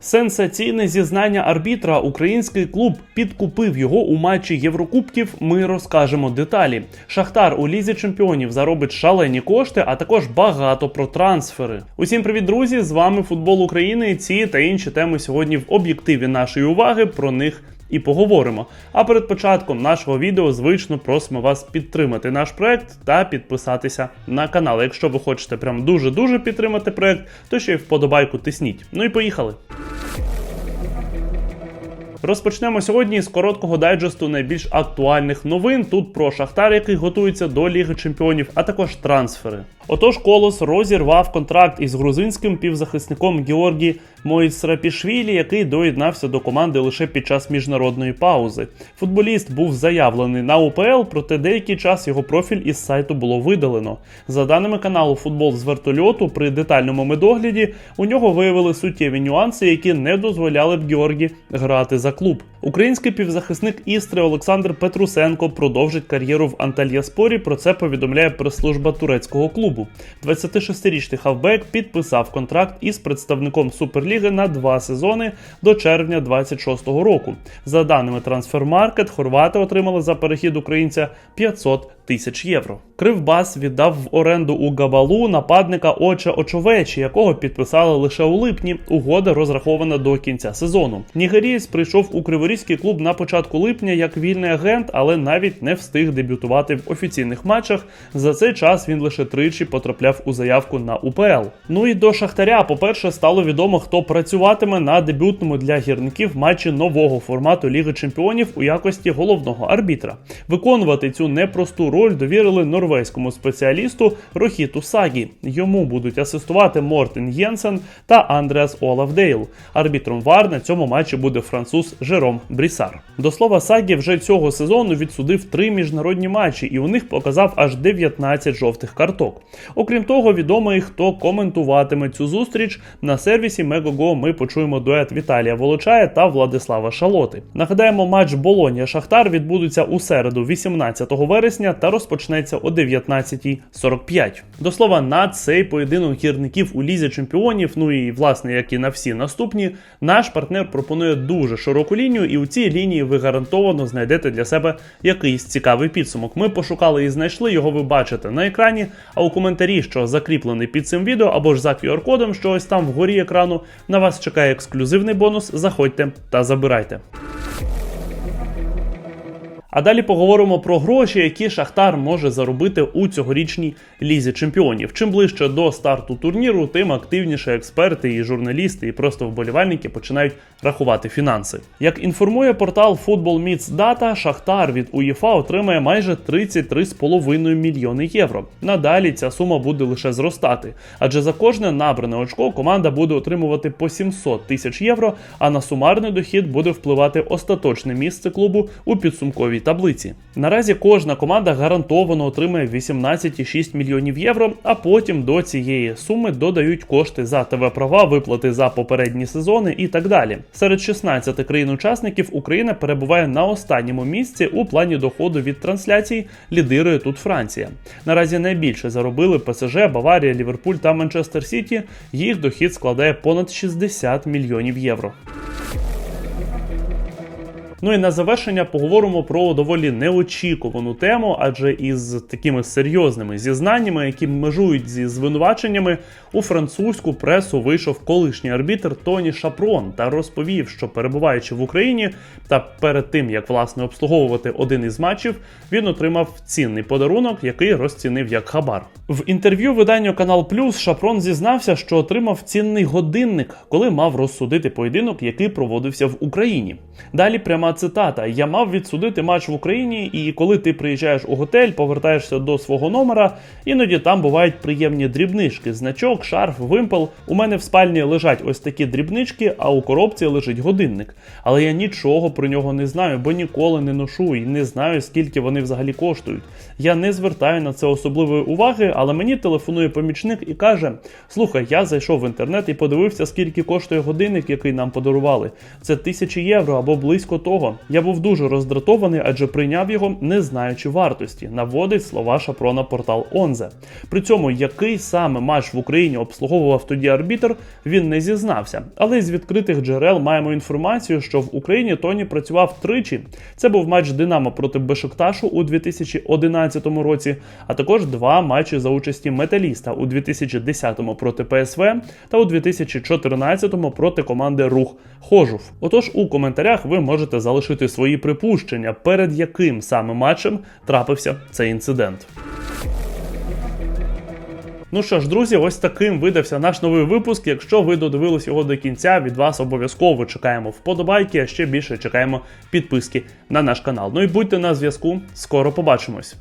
Сенсаційне зізнання арбітра. Український клуб підкупив його у матчі Єврокубків. Ми розкажемо деталі. Шахтар у лізі чемпіонів заробить шалені кошти, а також багато про трансфери. Усім привіт, друзі! З вами футбол України. Ці та інші теми сьогодні в об'єктиві нашої уваги. Про них і поговоримо. А перед початком нашого відео звично просимо вас підтримати наш проект та підписатися на канал. Якщо ви хочете прям дуже дуже підтримати проект, то ще й вподобайку тисніть. Ну і поїхали. Розпочнемо сьогодні з короткого дайджесту найбільш актуальних новин. Тут про Шахтар, який готується до Ліги Чемпіонів, а також трансфери. Отож, Колос розірвав контракт із грузинським півзахисником Георгі Моїсрапішвілі, який доєднався до команди лише під час міжнародної паузи. Футболіст був заявлений на УПЛ, проте деякий час його профіль із сайту було видалено. За даними каналу Футбол з вертольоту, при детальному медогляді у нього виявили суттєві нюанси, які не дозволяли б Георгі грати за клуб. Український півзахисник Істри Олександр Петрусенко продовжить кар'єру в Антальяспорі. Про це повідомляє прес-служба турецького клубу. 26-річний хавбек підписав контракт із представником Суперліги на два сезони до червня 26-го року. За даними Трансфермаркет, хорвати отримали за перехід українця 500 тисяч євро. Кривбас віддав в оренду у Габалу нападника Оча Очовечі, якого підписали лише у липні. Угода розрахована до кінця сезону. Нігерієць прийшов у Криворізький клуб на початку липня як вільний агент, але навіть не встиг дебютувати в офіційних матчах. За цей час він лише тричі потрапляв у заявку на УПЛ. Ну і до Шахтаря, по-перше, стало відомо, хто працюватиме на дебютному для гірників матчі нового формату Ліги Чемпіонів у якості головного арбітра. Виконувати цю непросту роль довірили норвезькому спеціалісту Рохіту Сагі. Йому будуть асистувати Мортен Єнсен та Андреас Олафдейл. Арбітром ВАР на цьому матчі буде француз Жером Брісар. До слова, Сагі вже цього сезону відсудив три міжнародні матчі, і у них показав аж 19 жовтих карток. Окрім того, відомо і хто коментуватиме цю зустріч на сервісі Мегого. Ми почуємо дует Віталія Волочая та Владислава Шалоти. Нагадаємо, матч Болонія Шахтар відбудеться у середу, 18 вересня, та розпочнеться о 19.45. До слова, на цей поєдинок гірників у лізі чемпіонів, ну і власне, як і на всі наступні, наш партнер пропонує дуже широку лінію, і у цій лінії ви гарантовано знайдете для себе якийсь цікавий підсумок. Ми пошукали і знайшли його. Ви бачите на екрані. А у коментарі, що закріплений під цим відео, або ж за QR-кодом, що ось там вгорі екрану, на вас чекає ексклюзивний бонус. Заходьте та забирайте. А далі поговоримо про гроші, які Шахтар може заробити у цьогорічній лізі чемпіонів. Чим ближче до старту турніру, тим активніше експерти і журналісти, і просто вболівальники починають рахувати фінанси. Як інформує портал Football Meets Data, Шахтар від УЄФА отримає майже 33,5 мільйони євро. Надалі ця сума буде лише зростати, адже за кожне набране очко команда буде отримувати по 700 тисяч євро, а на сумарний дохід буде впливати остаточне місце клубу у підсумковій таблиці. Наразі кожна команда гарантовано отримає 18,6 мільйонів євро, а потім до цієї суми додають кошти за ТВ-права, виплати за попередні сезони і так далі. Серед 16 країн-учасників Україна перебуває на останньому місці у плані доходу від трансляцій. Лідирує тут Франція. Наразі найбільше заробили ПСЖ, Баварія, Ліверпуль та Манчестер Сіті. Їх дохід складає понад 60 мільйонів євро. Ну і на завершення поговоримо про доволі неочікувану тему, адже із такими серйозними зізнаннями, які межують зі звинуваченнями, у французьку пресу вийшов колишній арбітр Тоні Шапрон та розповів, що перебуваючи в Україні та перед тим як власне обслуговувати один із матчів, він отримав цінний подарунок, який розцінив як хабар. В інтерв'ю виданню Канал Плюс Шапрон зізнався, що отримав цінний годинник, коли мав розсудити поєдинок, який проводився в Україні. Далі пряма цитата: Я мав відсудити матч в Україні, і коли ти приїжджаєш у готель, повертаєшся до свого номера, іноді там бувають приємні дрібнички, значок, шарф, вимпел. У мене в спальні лежать ось такі дрібнички, а у коробці лежить годинник. Але я нічого про нього не знаю, бо ніколи не ношу і не знаю, скільки вони взагалі коштують. Я не звертаю на це особливої уваги, але мені телефонує помічник і каже: Слухай, я зайшов в інтернет і подивився, скільки коштує годинник, який нам подарували. Це тисячі євро або близько того. Того, я був дуже роздратований, адже прийняв його, не знаючи вартості, наводить слова Шапрона портал Онзе. При цьому який саме матч в Україні обслуговував тоді арбітр, він не зізнався. Але з відкритих джерел маємо інформацію, що в Україні Тоні працював тричі. Це був матч Динамо проти Бешикташу у 2011 році, а також два матчі за участі Металіста у 2010 проти ПСВ та у 2014 проти команди Рух Хожув. Отож, у коментарях ви можете залишити свої припущення, перед яким саме матчем трапився цей інцидент. Ну що ж, друзі, ось таким видався наш новий випуск. Якщо ви додивились його до кінця, від вас обов'язково чекаємо вподобайки, а ще більше чекаємо підписки на наш канал. Ну і будьте на зв'язку, скоро побачимось.